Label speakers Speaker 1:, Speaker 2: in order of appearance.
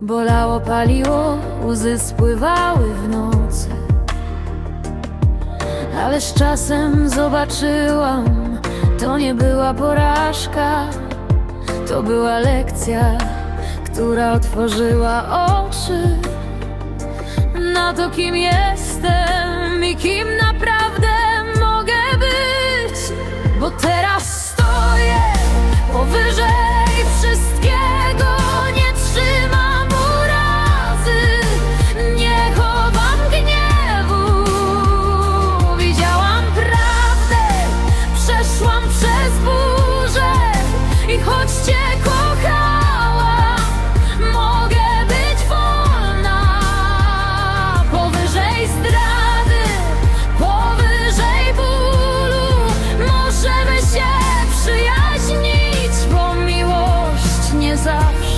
Speaker 1: Bolało, paliło, łzy spływały w nocy. Ale z czasem zobaczyłam To nie była porażka. To była lekcja, która otworzyła oczy Na to kim jestem i kim naprawdę mogę być. Bo teraz stoję powyżej bo